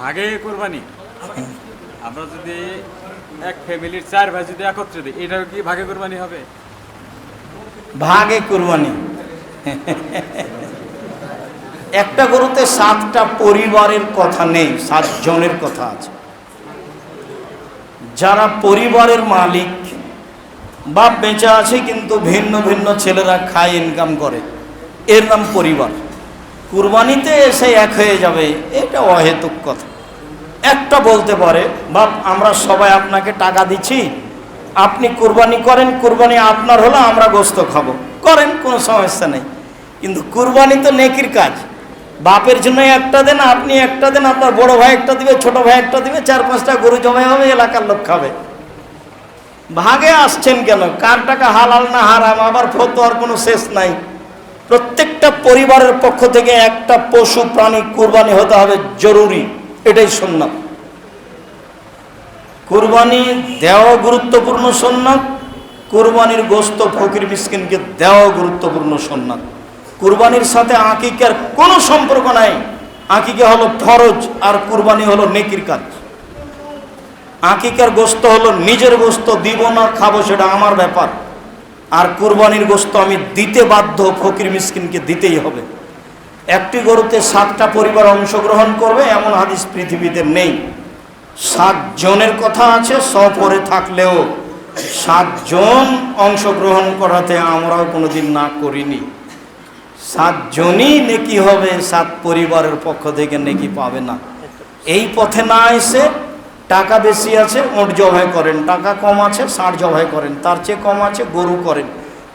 ভাগে কোরবানি। আমরা যদি এক ফ্যামিলির চার ভাই যদি একত্রে দিই, এটাও কি ভাগে কোরবানি হবে? ভাগে কুরবানি। একটা গরুতে সাতটা পরিবারের কথা নেই সাতজনের কথা আছে। যারা পরিবারের মালিক, বাপ বেঁচে আছে কিন্তু ভিন্ন ভিন্ন ছেলেরা খায় ইনকাম করে। এর নাম পরিবার। কুরবানিতে এসে এক হয়ে যাবে, এটা অহেতুক কথা। একটা বলতে পারে, বাপ, আমরা সবাই আপনাকে টাকা দিচ্ছি, আপনি কুরবানি করেন, কুরবানি আপনার হলো, আমরা গোস্ত খাব। করেন, কোনো সমস্যা নেই। কিন্তু কুরবানি তো নেকির কাজ। বাপের জন্য একটা দেন, আপনি একটা দেন, আপনার বড় ভাই একটা দিবে, ছোট ভাই একটা দিবে, চার পাঁচটা গরু জমাই হবে, এলাকার লোক খাবে। ভাগে আসছেন কেন? কার টাকা হালাল না হারাম? আবার ফতোয়ার কোনো শেষ নাই। প্রত্যেকটা পরিবারের পক্ষ থেকে একটা পশু প্রাণী কুরবানি হতে হবে জরুরি, এটাই সুন্নাত। কুরবানি দেওয়া গুরুত্বপূর্ণ সন্ন্যাত কুরবানির গোস্ত ফকির মিসকিনকে দেওয়া গুরুত্বপূর্ণ সন্ন্যাত কুরবানির সাথে আঁকিকার কোনো সম্পর্ক নাই। আকিকা হলো ফরজ আর কুরবানি হলো নেকির কাজ। আঁকিকার গোস্ত হলো নিজের গোস্ত, দিব না, খাব, সেটা আমার ব্যাপার। আর কোরবানির গোস্ত আমি দিতে বাধ্য ফকির মিসকিনকে দিতেই হবে। একটি গরুতে সাতটা পরিবার অংশগ্রহণ করবে, এমন হাদিস পৃথিবীতে নেই। সাতজনের কথা আছে, সপরে থাকলেও সাতজন অংশগ্রহণ করাতে আমরাও কোনোদিন না করিনি। সাতজনই নেকি হবে, সাত পরিবারের পক্ষ থেকে নেকি পাবে না। এই পথে না এসে টাকা বেশি আছে ওট জবাই করেন। টাকা কম আছে ষাঁড় জবাই করেন। তার চেয়ে কম আছে গরু করেন।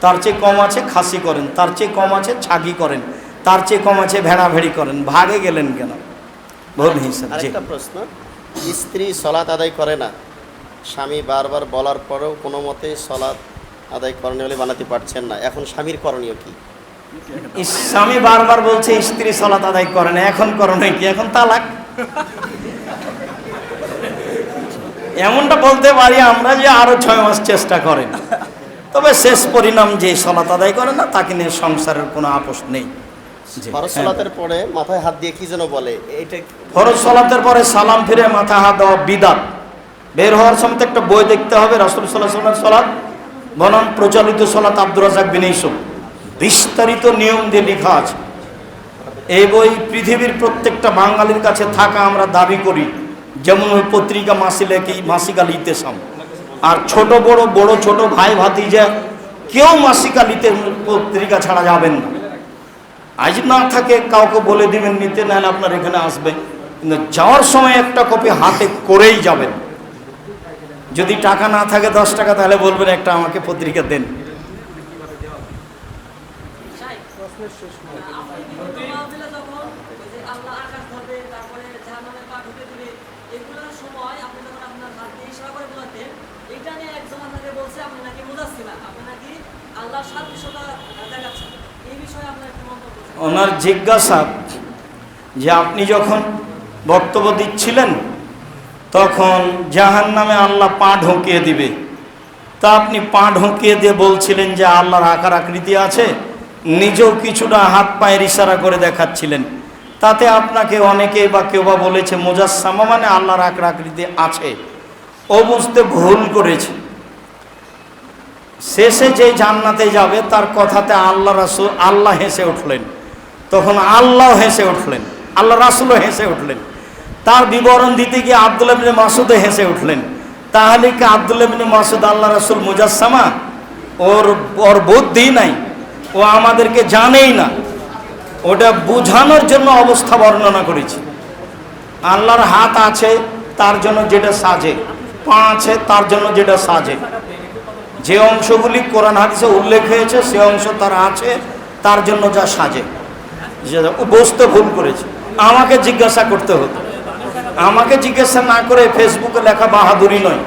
তার চেয়ে কম আছে খাসি করেন। তার চেয়ে কম আছে ছাগি করেন। তার চেয়ে কম আছে ভেড়া ভেড়ি করেন। ভাগে গেলেন কেন? ভুল হিসাব প্রশ্ন স্ত্রী সলাৎ আদায় করে না? স্বামী বারবার বলার পরেও কোনো মতে সলাৎ আদায় করেনি বলে বানাতে পারছেন না। এখন স্বামীর করণীয় কি? স্বামী বারবার বলছে স্ত্রী সলাত আদায় করে না। এখন করো কি? এখন তালাক। এমনটা বলতে পারি আমরা যে আরও ছয় মাস চেষ্টা করেন তবে শেষ পরিণাম যে সলাত আদায় করে না তাকে নিয়ে সংসারের কোনো আপোষ নেই। ফরজ হ্যাঁ। পরে মাথায় হাত দিয়ে কি যেন বলে? এটা ফরজ সলাতের পরে সালাম ফিরে মাথা হাত দেওয়া বিদাত। বের হওয়ার সময় একটা বই দেখতে হবে রাসুল সাল্লাহ সাল্লাম সলাৎ। বনাম প্রচলিত সলাৎ আব্দুর রাজাক বিন ইউসুফ। বিস্তারিত নিয়ম দিয়ে লেখা আছে। এই বই পৃথিবীর প্রত্যেকটা বাঙালির কাছে থাকা আমরা দাবি করি। যেমন ওই পত্রিকা মাসি মাসিকা লিতেসাম আর ছোট বড় বড় ছোট ভাই ভাতিজা, কেউ মাসিকা লিতে পত্রিকা ছাড়া যাবেন না। আজ না থাকে কাউকে বলে দিবেন নিতে, নাহলে আপনার এখানে আসবে। কিন্তু যাওয়ার সময় একটা কপি হাতে করেই যাবেন। যদি টাকা না থাকে দশ টাকা, তাহলে বলবেন একটা আমাকে পত্রিকা দেন মাহফিলে যখন ওই যে আল্লাহ আকাশ ধরবে, তারপরে জাহান্নামের পা ঢুকে দিবে, এগুলোর সময় আপনি যখন আপনার হাত দিয়ে ইশারা করে বোঝাতেন, এটা নিয়ে একজন আপনাকে বলছে আপনি নাকি বোঝাচ্ছিলেন, আপনি নাকি আল্লাহর সাদৃশ্যতা দেখাচ্ছেন। এই বিষয়ে আপনার একটু মন্তব্য চাই। ওনার জিজ্ঞাসা যে আপনি যখন বক্তব্য দিচ্ছিলেন, তখন জাহান নামে আল্লাহ পা ঢুকিয়ে দিবে। তা আপনি পা ঢুকিয়ে দিয়ে বলছিলেন যে আল্লাহর আকার আকৃতি আছে, নিজেও কিছুটা হাত পায়ের ইশারা করে দেখাচ্ছিলেন। তাতে আপনাকে অনেকে বা কেউ বা বলেছে মোজাসামা মানে আল্লাহর আকার আকৃতি আছে। ও বুঝতে ভুল করেছে। শেষে যে জান্নাতে যাবে, তার কথাতে আল্লাহ রাসুল, আল্লাহ হেসে উঠলেন। তখন আল্লাহ হেসে উঠলেন, আল্লাহ রাসুলও হেসে উঠলেন। তার বিবরণ দিতে গিয়ে আব্দুল্লাহ বিন মাসুদও হেসে উঠলেন। তাহলে কি আব্দুল্লাহ বিন মাসুদ আল্লাহ রাসুল মুজাসসামা? ওর ওর বুদ্ধি নাই, ও আমাদেরকে জানেই না। ওটা বোঝানোর জন্য অবস্থা বর্ণনা করেছি। আল্লাহর হাত আছে, তার জন্য যেটা সাজে। পা আছে, তার জন্য যেটা সাজে। যে অংশগুলি কোরআন হাদিসে উল্লেখ হয়েছে, সে অংশ তার আছে, তার জন্য যা সাজে। যে বুঝতে ভুল করেছে। আমাকে জিজ্ঞাসা করতে হতো। আমাকে জিজ্ঞাসা না করে ফেসবুকে লেখা বাহাদুরি নয়,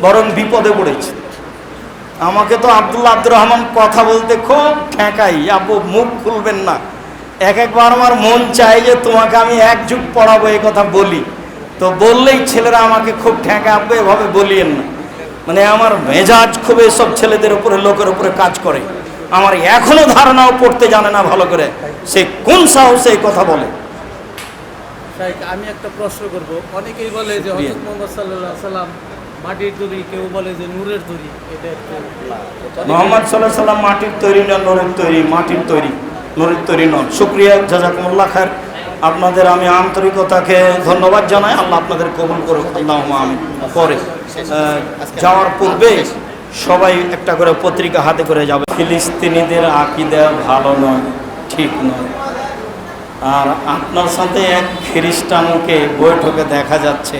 বরং বিপদে পড়েছে। আমাকে তো আব্দুল্লাহ আব্দুর রহমান কথা বলতে খুব ঠেকাই, আপু, মুখ খুলবেন না। এক একবার আমার মন চায় যে তোমাকে আমি এক যুগ পড়াবো এই কথা বলি। তো বললেই ছেলেরা আমাকে খুব ঠেকা আব্বু এভাবে বলিয়েন না। মানে আমার মেজাজ খুব এসব ছেলেদের উপরে, লোকের উপরে কাজ করে। আমার এখনও ধারণাও পড়তে জানে না ভালো করে। সে কোন সাহসে এই কথা বলে? তাই আমি একটা প্রশ্ন করব। অনেকেই বলে যে হজরত মোহাম্মদ সাল্লাহ সাল্লাম মাটির তৈরি কেউ বলে যে নূরের তৈরি। এটা মোহাম্মদ সাল্লাহ সাল্লাম মাটির তৈরি না নরের তৈরি? মাটির তৈরি। নরের তৈরি নন। শুক্রিয়া জাজাকুমুল্লাহ খার আপনাদের আমি আন্তরিকতাকে ধন্যবাদ জানাই। আল্লাহ আপনাদের কবুল করুক। আল্লাহ আমি পরে যাওয়ার পূর্বে সবাই একটা করে পত্রিকা হাতে করে যাবে। ফিলিস্তিনিদের আকিদা ভালো নয়, ঠিক নয়। আর আপনার সাথে এক খ্রিস্টানকে বৈঠকে দেখা যাচ্ছে।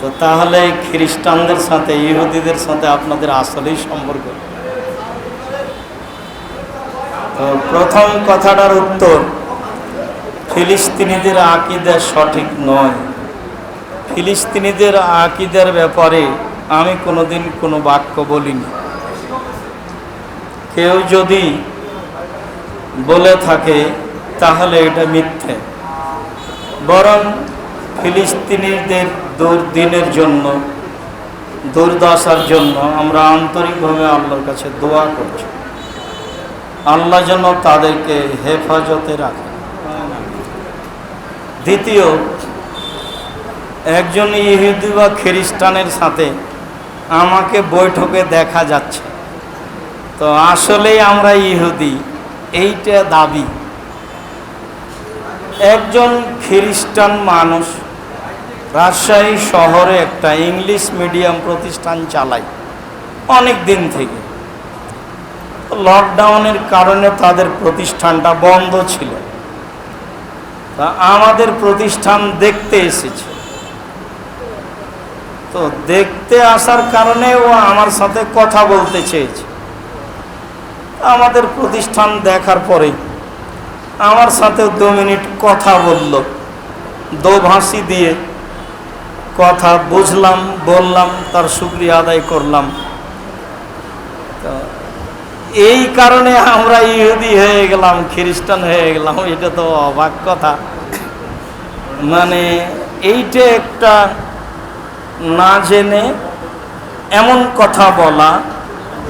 তো তাহলে খ্রিস্টানদের সাথে, ইহুদিদের সাথে আপনাদের আসলেই সম্পর্ক। তো প্রথম কথাটার উত্তর, ফিলিস্তিনিদের আকিদা সঠিক নয়। ফিলিস্তিনিদের আকিদের ব্যাপারে আমি কোনোদিন কোনো বাক্য বলিনি। কেউ যদি বলে থাকে, তাহলে এটা মিথ্যে। বরং ফিলিস্তিনিদের দুর্দিনের জন্য, দুর্দশার জন্য আমরা আন্তরিকভাবে আল্লাহর কাছে দোয়া করছি। আল্লাহ যেন তাদেরকে হেফাজতে রাখে। দ্বিতীয়, একজন ইহুদি বা খ্রিস্টানের সাথে আমাকে বৈঠকে দেখা যাচ্ছে। তো আসলেই আমরা ইহুদি, এইটা দাবি। একজন খ্রিস্টান মানুষ রাজশাহী শহরে একটা ইংলিশ মিডিয়াম প্রতিষ্ঠান চালায় অনেক দিন থেকে। লকডাউনের কারণে তাদের প্রতিষ্ঠানটা বন্ধ ছিল। তা আমাদের প্রতিষ্ঠান দেখতে এসেছে। তো দেখতে আসার কারণে ও আমার সাথে কথা বলতে চেয়েছে। আমাদের প্রতিষ্ঠান দেখার পরে আমার সাথে দু মিনিট কথা বলল। দোভাষী দিয়ে কথা বুঝলাম, বললাম, তার শুক্রিয়া আদায় করলাম। তো এই কারণে আমরা ইহুদি হয়ে গেলাম, খ্রিস্টান হয়ে গেলাম, এটা তো অবাক কথা। মানে এইটা একটা না জেনে এমন কথা বলা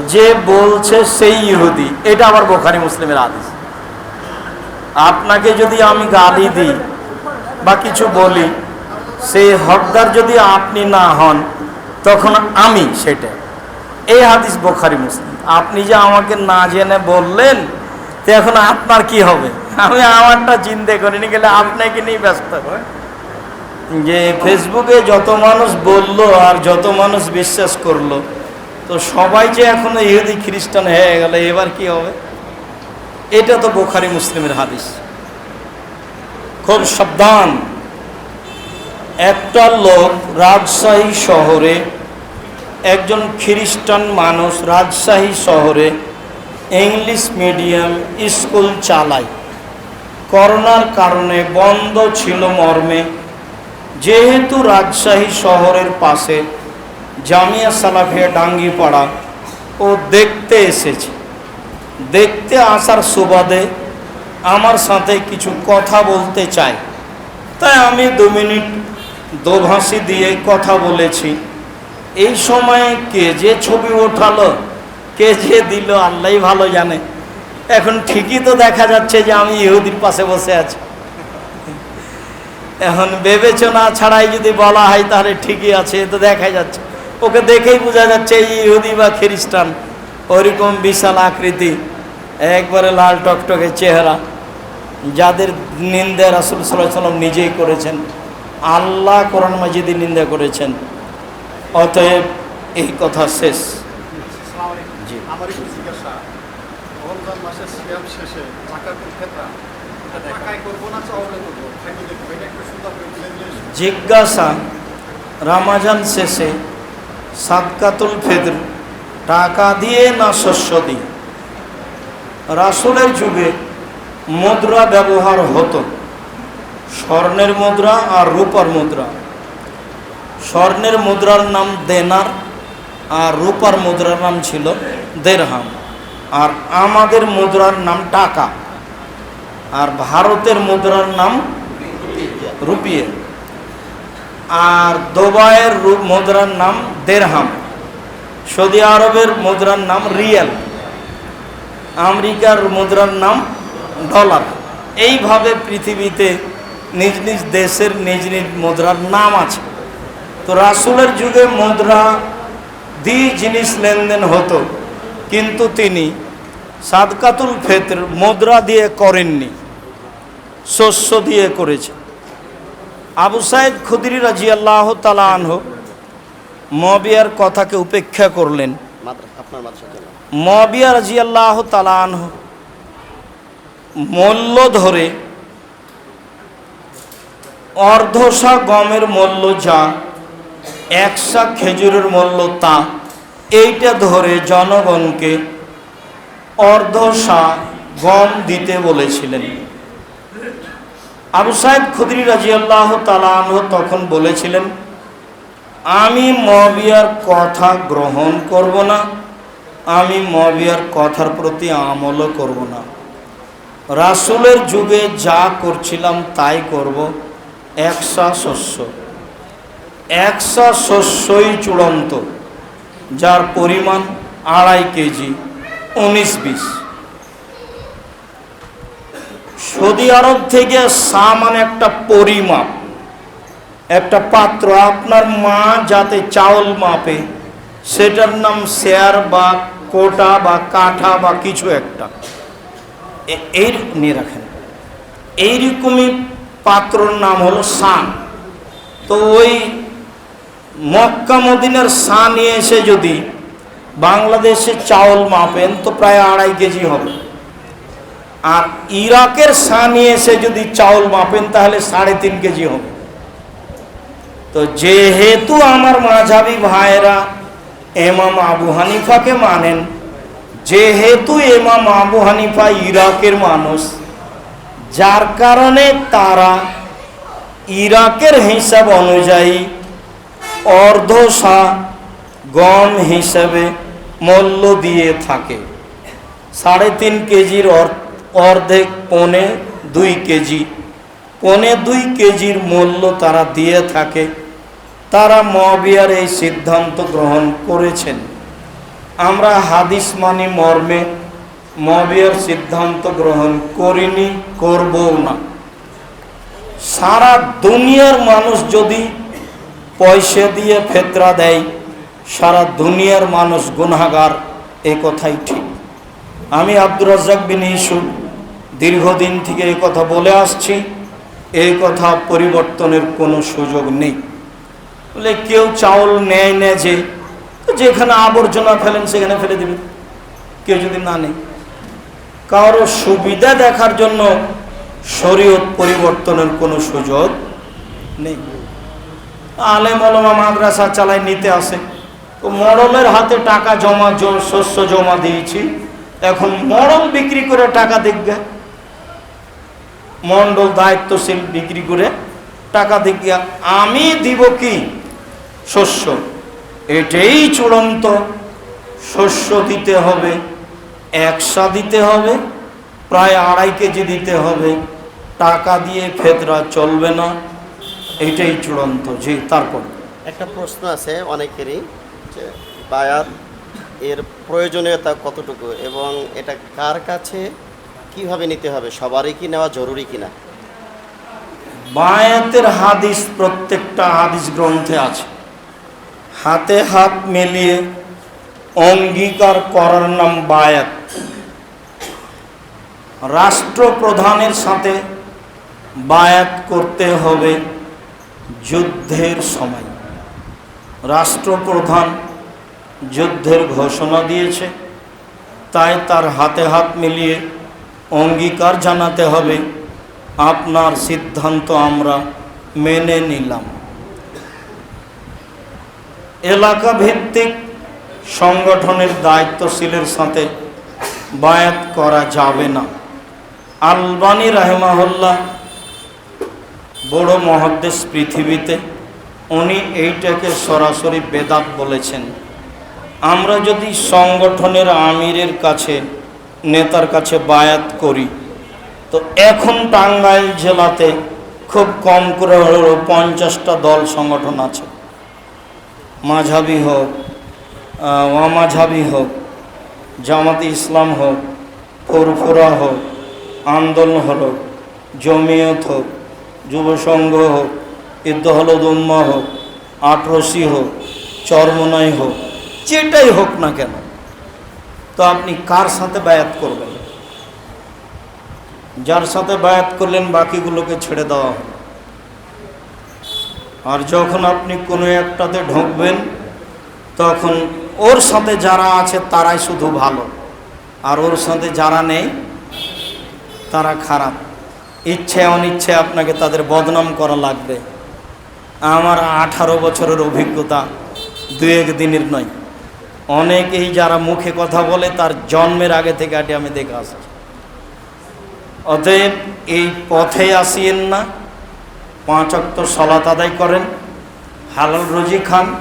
যে বলছে সেই ইহুদি। এটা আবার বোখারি মুসলিমের আদেশ আপনাকে যদি আমি গালি দিই বা কিছু বলি সেই হকদার যদি আপনি না হন, তখন আমি সেটা। এই হাদিস বোখারি মুসলিম। আপনি যে আমাকে না জেনে বললেন, তো এখন আপনার কি হবে? আমি আমারটা চিন্তা করিনি, গেলে আপনাকে নিয়ে ব্যস্ত? যে ফেসবুকে যত মানুষ বলল আর যত মানুষ বিশ্বাস করল, তো সবাই যে এখনও ইহুদি খ্রিস্টান হয়ে গেল, এবার কি হবে? এটা তো বোখারি মুসলিমের হাদিস। খুব সাবধান। একটা লোক রাজশাহী শহরে একজন খ্রিস্টান মানুষ রাজশাহী শহরে ইংলিশ মিডিয়াম স্কুল চালায়। করোনার কারণে বন্ধ ছিল মর্মে। যেহেতু রাজশাহী শহরের পাশে জামিয়া সালাফিয়া ডাঙ্গিপাড়া ও দেখতে এসেছে। দেখতে আসার সুবাদে আমার সাথে কিছু কথা বলতে চায় তাই আমি দু মিনিট দোভাষী দিয়ে কথা বলেছি। এই সময়ে কে যে ছবি ওঠালো, কে যে দিল আল্লাহ ভালো জানে। এখন ঠিকই তো দেখা যাচ্ছে যে আমি ইহুদির পাশে বসে আছি। এখন বিবেচনা ছাড়াই যদি বলা হয় তাহলে ঠিকই আছে তো দেখা যাচ্ছে। ওকে দেখেই বোঝা যাচ্ছে এই ইহুদি বা খ্রিস্টান ওইরকম বিশাল আকৃতি একবারে লাল টকটকে চেহারা যাদের নিন্দা রাসুল সাল্লাহ সাল্লাম নিজেই করেছেন আল্লাহ কোরআন মাজিদি নিন্দা করেছেন অতএব এই কথা শেষ। জি। আমার একটু জিজ্ঞাসা রমজান মাসের সিয়াম শেষে টাকায় করব না চাউলে করব খাইতে দেখব এটা একটু সুন্দর করে তুলে দিলে জিজ্ঞাসা, রামাজান শেষে সাদকাতুল ফেদর টাকা দিয়ে না শস্য দিয়ে? রাসুলের যুগে মুদ্রা ব্যবহার হতো। স্বর্ণের মুদ্রা আর রূপার মুদ্রা। স্বর্ণের মুদ্রার নাম দেনার আর রূপার মুদ্রার নাম ছিল দেরহাম আর আমাদের মুদ্রার নাম টাকা। আর ভারতের মুদ্রার নাম রুপিয়ে। আর দুবাইয়ের মুদ্রার নাম দেরহাম সৌদি আরবের মুদ্রার নাম রিয়াল। আমেরিকার মুদ্রার নাম ডলার। এইভাবে পৃথিবীতে নিজ নিজ দেশের নিজ নিজ মুদ্রার নাম আছে। তো রাসুলের যুগে মুদ্রা দিয়ে জিনিস লেনদেন হতো, কিন্তু তিনি সাদকাতুল ফেতর মুদ্রা দিয়ে করেননি, শস্য দিয়ে করেছে আবু সাইদ খুদরি রাজি আল্লাহ তালা আনহ মবিয়ার কথাকে উপেক্ষা করলেন। মবিয়া রাজি আল্লাহ তালা আনহ মূল্য ধরে অর্ধশা গমের মূল্য যা একশা খেজুরের মূল্য তা এইটা ধরে জনগণকে অর্ধশা গম দিতে বলেছিলেন। আবু সাহেব খুদরি রাজি আল্লাহ তখন বলেছিলেন, আমি মবিয়ার কথা গ্রহণ করব না, আমি মবিয়ার কথার প্রতি আমলও করব না। রাসুলের যুগে যা করছিলাম তাই করব, একশা শস্য। একশা শস্যই চূড়ান্ত, যার পরিমাণ আড়াই কেজি, উনিশ বিশ। সৌদি আরব থেকে সা মানে একটা পরিমাপ, একটা পাত্র আপনার মা যাতে চাউল মাপে, সেটার নাম শেয়ার বা কোটা বা কাঠা বা কিছু একটা। এই নিয়ে রাখেন। এইরকমই পাত্রর নাম হলো সান। তো ওই মক্কা মদিনার সা নিয়ে এসে যদি বাংলাদেশে চাউল মাপেন, তো প্রায় আড়াই কেজি হবে। আর ইরাকের সা নিয়ে এসে যদি চাউল মাপেন, তাহলে সাড়ে তিন কেজি হবে। তো যেহেতু আমার মাঝাবি ভাইয়েরা এমাম আবু হানিফাকে মানেন, যেহেতু এমাম আবু হানিফা ইরাকের মানুষ, যার কারণে তারা ইরাকের হিসাব অনুযায়ী অর্ধশা গম হিসাবে মূল্য দিয়ে থাকে। সাড়ে তিন কেজির অর- অর্ধেক পনে দুই কেজি। পনে দুই কেজির মূল্য তারা দিয়ে থাকে। তারা মবিয়ার এই সিদ্ধান্ত গ্রহণ করেছেন। আমরা হাদিস মানি মর্মে মবিয়ার সিদ্ধান্ত গ্রহণ করিনি, করবও না। সারা দুনিয়ার মানুষ যদি পয়সা দিয়ে ফেতরা দেয়, সারা দুনিয়ার মানুষ গুনাগার এ কথাই ঠিক। আমি আব্দুর রাজ্জাক বিন ইসুফ দীর্ঘদিন থেকে এই কথা বলে আসছি। এই কথা পরিবর্তনের কোনো সুযোগ নেই। বলে কেউ চাউল নেয় না যে যেখানে আবর্জনা ফেলেন সেখানে ফেলে দেবেন কেউ যদি না নেই কারও সুবিধা দেখার জন্য শরীয়ত পরিবর্তনের কোনো সুযোগ নেই। আলেম আলমা মাদ্রাসা চালায় নিতে আসে। তো মরলের হাতে টাকা জমা শস্য জমা দিয়েছি। এখন মরল বিক্রি করে টাকা দেখবে। মন্ডল দায়িত্বশীল বিক্রি করে টাকা দেখবে আমি দিব কি? শস্য। এটাই চূড়ান্ত। শস্য দিতে হবে। একশা দিতে হবে। প্রায় আড়াই কেজি দিতে হবে। টাকা দিয়ে ফেতরা চলবে না। এটাই চূড়ান্ত। জি, তারপর? একটা প্রশ্ন আছে অনেকেরই, যে বায়াত এর প্রয়োজনীয়তা কতটুকু এবং এটা কার কাছে কীভাবে নিতে হবে? সবারই কি নেওয়া জরুরি কিনা? বায়াতের হাদিস প্রত্যেকটা হাদিস গ্রন্থে আছে। হাতে হাত মিলিয়ে অঙ্গীকার করার নাম বায়াত। রাষ্ট্রপ্রধানের সাথে বায়াত করতে হবে যুদ্ধের সময়। রাষ্ট্রপ্রধান যুদ্ধের ঘোষণা দিয়েছে, তাই তার হাতে হাত মিলিয়ে অঙ্গীকার জানাতে হবে। আপনার সিদ্ধান্ত আমরা মেনে নিলাম। এলাকা ভিত্তিক সংগঠনের দায়িত্বশীলের সাথে বায়াত করা যাবে না। আলবানী রাহেমাহুল্লাহ, বড় মহাদেশ পৃথিবীতে, উনি এইটাকে সরাসরি বেদাত বলেছেন। আমরা যদি সংগঠনের আমিরের কাছে নেতার কাছে বায়াত করি। তো এখন টাঙ্গাইল জেলাতে খুব কম করে হলেও পঞ্চাশটা দল সংগঠন আছে। মাঝাবি হোক আহ, অমাঝাবি হোক জামাতে ইসলাম হোক ফুরফুরা হোক আন্দোলন হোক জমিয়ত হোক যুবসংঘ হোক ইদ্দহলদুম্মা হোক আটরসি হোক চরমনাই হোক যেটাই হোক না কেন। তো আপনি কার সাথে বায়াত করবেন? যার সাথে বায়াত করলেন বাকিগুলোকে ছেড়ে দেওয়া হবে আর যখন আপনি কোনো একটাতে ঢুকবেন, তখন ওর সাথে যারা আছে তারাই শুধু ভালো। আর ওর সাথে যারা নেই, তারা খারাপ। ইচ্ছে অনিচ্ছে আপনাকে তাদের বদনাম করা লাগবে। আমার আঠারো বছরের অভিজ্ঞতা দু এক দিনের নয়। অনেকেই যারা মুখে কথা বলে তার জন্মের আগে থেকে আটি আমি দেখে আসছি অতএব এই পথে আসিয়েন না, পাঁচ অক্ত সলাত আদায় করেন, হালাল রুজি খান,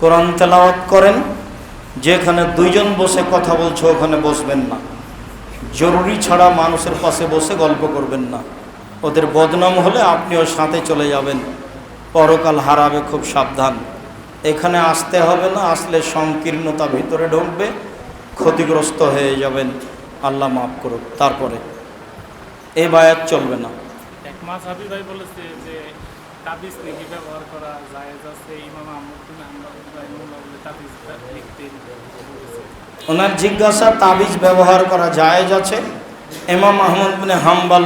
কোরআন তেলাওয়াত করেন, যেখানে দুইজন বসে কথা বলছে ওখানে বসবেন না। জরুরি ছাড়া মানুষের পাশে বসে গল্প করবেন না। ওদের বদনাম হলে আপনিও সাথে চলে যাবেন। পরকাল হারাবে খুব সাবধান। এখানে আসতে হবে না আসলে সংকীর্ণতা ভিতরে ঢুকবে ক্ষতিগ্রস্ত হয়ে যাবেন আল্লাহ মাফ করুক। তারপরে এই বায়াত চলবে না। এক মাস হাবি ভাই বলেছে যে তাবিজ নাকি ব্যবহার করা জায়েজ আছে ইমাম আহমদ বিন হাম্বল রাহিমাহুল্লাহ তাবিজ লিখতে ওনার জিজ্ঞাসা তাবিজ ব্যবহার করা জায়েজ আছে? এমাম আহমদ বিন হাম্বাল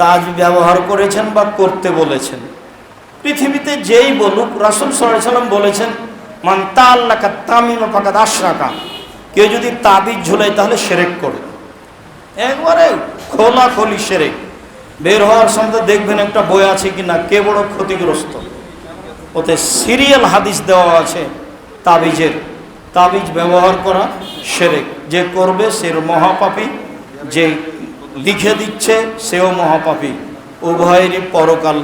তাজ ব্যবহার করেছেন বা করতে বলেছেন? পৃথিবীতে যেই বলুক, রাসুল সাল্লাম বলেছেন, মান তা আল্লাহ তামিম পাকাত আশরাকা। কেউ যদি তাবিজ ঝুলাই তাহলে সেরেক করে একবারে খোলা খোলি সেরেক। বের হওয়ার সময় দেখবেন একটা বই আছে কি না কে বড় ক্ষতিগ্রস্ত? ওতে সিরিয়াল হাদিস দেওয়া আছে, তাবিজের। তাবিজ ব্যবহার করা সেরেক। যে করবে, সে মহাপাপী। যে লিখে দিচ্ছে, সেও মহাপাপী। উভয়েরই পরকাল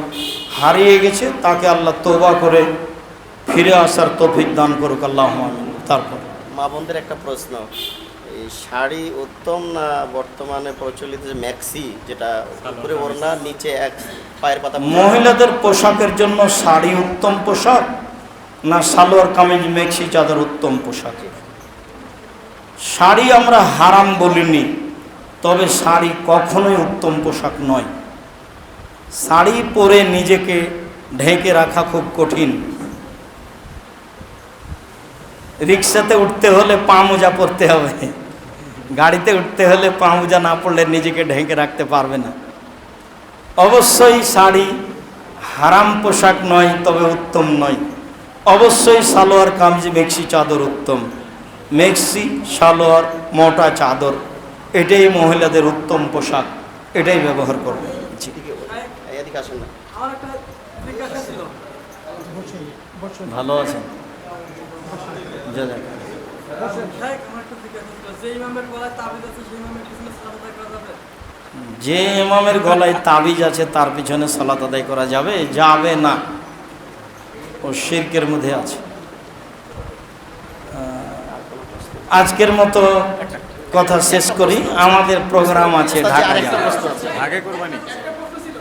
হারিয়ে গেছে তাকে আল্লাহ তোবা করে ফিরে আসার তৌফিক দান করুক আল্লাহ তারপর। মা বোনদের একটা প্রশ্ন এই শাড়ি উত্তম না বর্তমানে প্রচলিত যে ম্যাক্সি যেটা উপরে ওড়না নিচে এক পায়ের পাতা মহিলাদের পোশাকের জন্য শাড়ি উত্তম পোশাক না সালোয়ার কামিজ মেক্সি চাদর উত্তম পোশাক? শাড়ি আমরা হারাম বলিনি তবে শাড়ি কখনোই উত্তম পোশাক নয়। শাড়ি পরে নিজেকে ঢেকে রাখা খুব কঠিন। রিক্সাতে উঠতে হলে পা মোজা পরতে হবে। গাড়িতে উঠতে হলে পা মোজা না পড়লে নিজেকে ঢেকে রাখতে পারবে না। অবশ্যই শাড়ি হারাম পোশাক নয়, তবে উত্তম নয়। অবশ্যই সালোয়ার, কামিজ, মেক্সি চাদর উত্তম। মেক্সি, সালোয়ার, মোটা চাদর, এটাই মহিলাদের উত্তম পোশাক, এটাই ব্যবহার করবে। এদিকে আসেন না। ভালো আছেন? যে ইমামের গলায় তাবিজ আছে তার পিছনে সালাত আদায় করা যাবে? যাবে না। ও শিরকের মধ্যে আছে। আজকের মতো কথা শেষ করি। আমাদের প্রোগ্রাম আছে আচ্ছা,